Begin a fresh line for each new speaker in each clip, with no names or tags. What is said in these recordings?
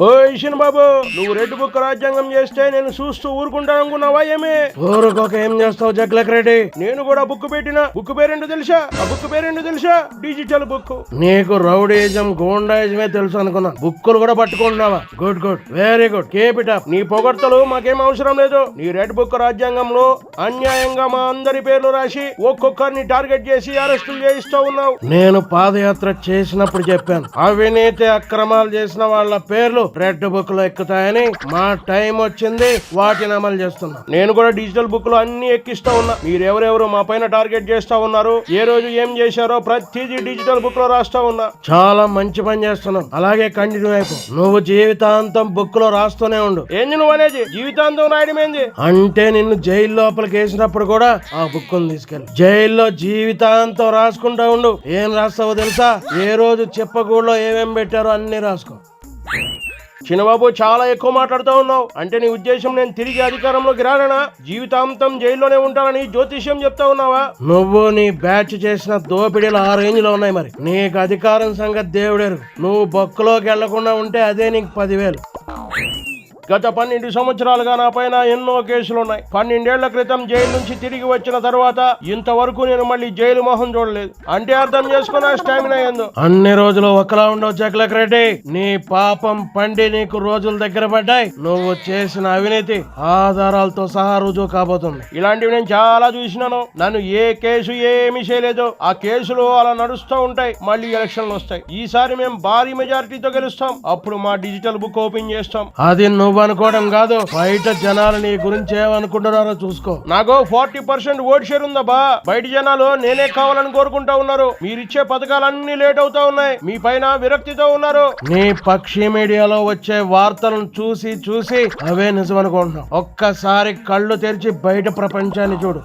ఓ ఇషన్ బాబు నువ్వు red book రాజ్యాంగం చేస్తే నేను చూస్తూ ఊరుకుంటాను అనుకున్నావా ఏమే? ఊరుకోక ఏం చేస్తావు జగ్లక్ రెడ్డి? నేను కూడా బుక్ పెట్టిన. బుక్ పేరేంటో తెలుసా? ఆ బుక్ పేరేంటో తెలుసా? Digital book. నీకు రౌడీజం గోండాయిజమే తెలుసు అనుకున్నా. బుక్కులు కూడా పట్టుకుంటున్నావా? Good good. Very good keep it up నీ పొగడ్తలు మాకేం అవసరం లేదు. నీ రెడ్ బుక్ రాజ్యాంగంలో అన్యాయంగా మా అందరి పేర్లు రాసి ఒక్కొక్కరిని టార్గెట్ చేసి అరెస్టులు చేయిస్తూ ఉన్నావు. నేను పాదయాత్ర చేసినప్పుడు చెప్పాను. అవినీతి అక్రమాలు చేసిన వాళ్ళ పేర్లు రెడ్ బుక్లో ఎక్కుతాయని మా టైం వచ్చింది. వాటిని అమలు చేస్తున్నా. నేను కూడా డిజిటల్ బుక్లో అన్ని ఎక్కిస్తా ఉన్నా. మీరెవరెవరు మా పైన టార్గెట్ చేస్తా ఉన్నారు? ఏ రోజు ఏం చేశారో ప్రతిదీ డిజిటల్ బుక్లో రాస్తా ఉన్నా. చాలా మంచి పని చేస్తున్నాం. అలాగే కంటిన్యూ అయిపో. నువ్వు జీవితాంతం బుక్లో రాస్తూనే ఉండు. ఏంది నువ్వు అనేది? జీవితాంతం రాయడం ఏంది? అంటే నిన్ను జైలు లోపలికి వేసినప్పుడు కూడా ఆ బుక్ తీసుకెళ్ళి. జైల్లో జీవితాంతం రాసుకుంటా ఉండు. ఏం రాస్తావో తెలుసా? ఏ రోజు చెప్పకూడలో ఏమేం పెట్టారో అన్ని రాసుకో. చిన్నబాబు చాలా ఎక్కువ మాట్లాడుతూ ఉన్నావు. అంటే నీ ఉద్దేశం నేను తిరిగి అధికారంలోకి రానా జీవితాంతం జైల్లోనే ఉంటానని జ్యోతిష్యం చెప్తా ఉన్నావా? నువ్వు నీ బ్యాచ్ చేసిన దోపిడీలు ఆ రేంజ్లో ఉన్నాయి మరి. నీకు అధికారం సంగతి దేవుడేరు నువ్వు బొక్కలోకి వెళ్ళకుండా ఉంటే అదే నీకు పదివేలు. గత పన్నెండు సంవత్సరాలుగా నా పైన ఎన్నో కేసులు ఉన్నాయి పన్నెండేళ్ళ క్రితం జైలు నుంచి తిరిగి వచ్చిన తర్వాత ఇంతవరకు నేను మళ్ళీ జైలు మొహం చూడలేదు. అంటే అర్థం చేసుకున్న స్టామినా ఏందో అన్ని రోజులు ఒకలా ఉండవు చక్లక్ రెడ్డి. నీ పాపం పండి నీకు రోజుల దగ్గర పడ్డాయి. నువ్వు చేసిన అవినీతి ఆధారాలతో సహా రుజువు కాబోతుంది. ఇలాంటివి నేను చాలా చూసినాను. నన్ను ఏ కేసు ఏమీ చేయలేదు. ఆ కేసులు అలా నడుస్తూ ఉంటాయి. మళ్ళీ ఎలక్షన్లు వస్తాయి. ఈసారి మేము భారీ మెజారిటీతో గెలుస్తాం. అప్పుడు మా డిజిటల్ బుక్ ఓపెన్ చేస్తాం. అది నువ్వు అనుకోవడం కాదు. బయట జనాలు నీ గురించి ఏమనుకుంటున్నారో చూసుకో. నాకు ఫార్టీ పర్సెంట్ ఓట్ షేర్ ఉందబ్బా బయట జనాలు నేనే కావాలని కోరుకుంటా ఉన్నారు. మీరిచ్చే పథకాలన్నీ లేట్ అవుతా ఉన్నాయి. మీ పైన విరక్తితో ఉన్నారు. నీ పక్షి మీడియాలో వచ్చే వార్తలను చూసి చూసి అవే నిజం అనుకుంటున్నావు ఒక్కసారి కళ్ళు తెరిచి బయట ప్రపంచాన్ని చూడు.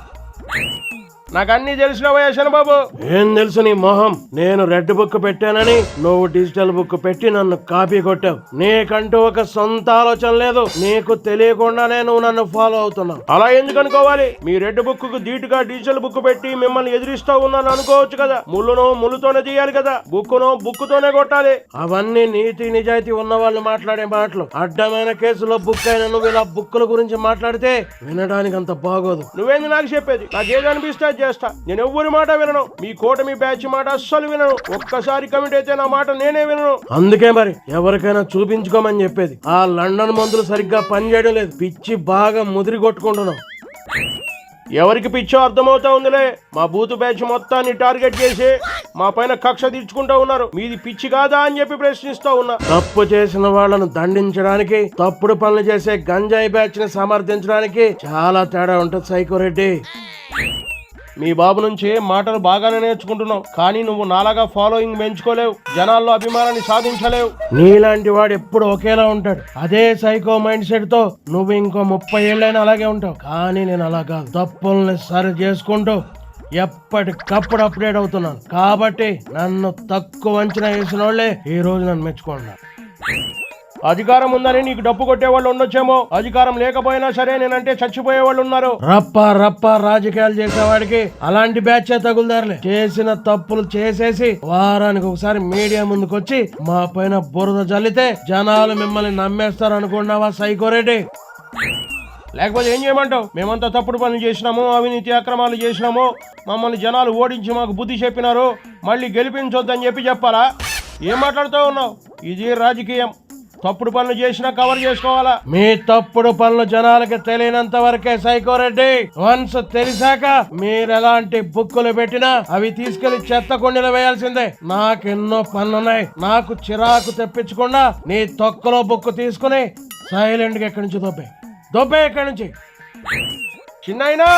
నాకు అన్ని తెలిసినవయ్యా శనబాబు. ఏం తెలుసు నీ మొహం? నేను రెడ్ బుక్ పెట్టానని నువ్వు డిజిటల్ బుక్ పెట్టి నన్ను కాపీ కొట్టావు. నీకంటూ ఒక సొంత ఆలోచన లేదు. నీకు తెలియకుండానే నువ్వు నన్ను ఫాలో అవుతున్నావు. అలా ఎందుకు అనుకోవాలి? మీ రెడ్ బుక్కు ధీటుగా డిజిటల్ బుక్ పెట్టి మిమ్మల్ని ఎదిరిస్తూ ఉన్నాను అనుకోవచ్చు కదా. ముళ్ళును ముళ్ళుతోనే తీయాలి కదా. బుక్కును బుక్కుతోనే కొట్టాలి. అవన్నీ నీతి నిజాయితీ ఉన్న వాళ్ళు మాట్లాడే మాటలు. అడ్డమైన కేసులో బుక్ అయిన నువ్వు ఇలా బుక్కుల గురించి మాట్లాడితే వినడానికి అంత బాగోదు. నువ్వేంది నాకు చెప్పేది? నాకు ఏది అనిపిస్తే చేస్తా. నేను ఎవ్వరి మాట వినను. మీ కూటమి బ్యాచ్ మాట అస్సలు వినను. ఒక్కసారి కమిట్ అయితే నా మాట నేనే వినను. అందుకే మరి ఎవరికైనా చూపించుకోమని చెప్పేది. ఆ లండన్ మందులు సరిగ్గా పనిచేయడం లేదు. పిచ్చి బాగా ముదిరి కొట్టుకుంటున్నాం. ఎవరికి పిచ్చో అర్థమవుతా ఉందిలే. మా బూత్ బ్యాచ్ మొత్తాన్ని టార్గెట్ చేసి మా పైన కక్ష తీర్చుకుంటా ఉన్నారు. మీది పిచ్చి కాదా అని చెప్పి ప్రశ్నిస్తా ఉన్నా. తప్పు చేసిన వాళ్ళను దండించడానికి తప్పుడు పనులు చేసే గంజాయి బ్యాచ్ని సమర్థించడానికి చాలా తేడా ఉంటుంది సైకో రెడ్డి. మీ బాబు నుంచి మాటలు బాగానే నేర్చుకుంటున్నావు. కానీ నువ్వు నాలాగా ఫాలోయింగ్ పెంచుకోలేవు. జనాల్లో అభిమానాన్ని సాధించలేవు. నీలాంటి వాడు ఎప్పుడు ఒకేలా ఉంటాడు. అదే సైకో మైండ్ సెట్తో నువ్వు ఇంకో ముప్పై ఏళ్ళైనా అలాగే ఉంటావు. కానీ నేను అలా కాదు. తప్పుల్ని సరి చేసుకుంటూ ఎప్పటికప్పుడు అప్డేట్ అవుతున్నాను. కాబట్టి నన్ను తక్కువ అంచనా వేసిన వాళ్ళే ఈ రోజు నన్ను మెచ్చుకోండి. అధికారం ఉందని నీకు డప్పు కొట్టే వాళ్ళు ఉండొచ్చేమో. అధికారం లేకపోయినా సరే నేనంటే చచ్చిపోయే వాళ్ళు ఉన్నారు. రప్ప రప్ప రాజకీయాలు చేసేవాడికి అలాంటి బ్యాచ్ తగులుదారులే. చేసిన తప్పులు చేసేసి వారానికి ఒకసారి మీడియా ముందుకొచ్చి మా పైన బురద జల్లితే జనాలు మిమ్మల్ని నమ్మేస్తారు అనుకున్నావా సైకోరెడ్డి లేకపోతే ఏం చేయమంటావు? మేమంతా తప్పుడు పనులు చేసినాము అవినీతి అక్రమాలు చేసినాము. మమ్మల్ని జనాలు ఓడించి మాకు బుద్ధి చెప్పినారు. మళ్ళీ గెలిపించొద్దని చెప్పి చెప్పాలా? ఏం మాట్లాడుతూ ఉన్నావు? ఇది రాజకీయం. తప్పుడు పనులు చేసినా కవర్ చేసుకోవాలా? మీ తప్పుడు పనులు జనాలకి తెలియనంత వరకే సైకోరెడ్డి వన్స్ తెలిసాక మీరు ఎలాంటి బుక్కులు పెట్టినా అవి తీసుకెళ్ళి చెత్త కొండలు వేయాల్సిందే. నాకెన్నో పనులున్నాయి. నాకు చిరాకు తెప్పించకుండా నీ తొక్కలో బుక్ తీసుకుని సైలెంట్గా ఎక్కడి నుంచి దొబ్బే? దొబ్బే ఎక్కడి నుంచి? చిన్నైనా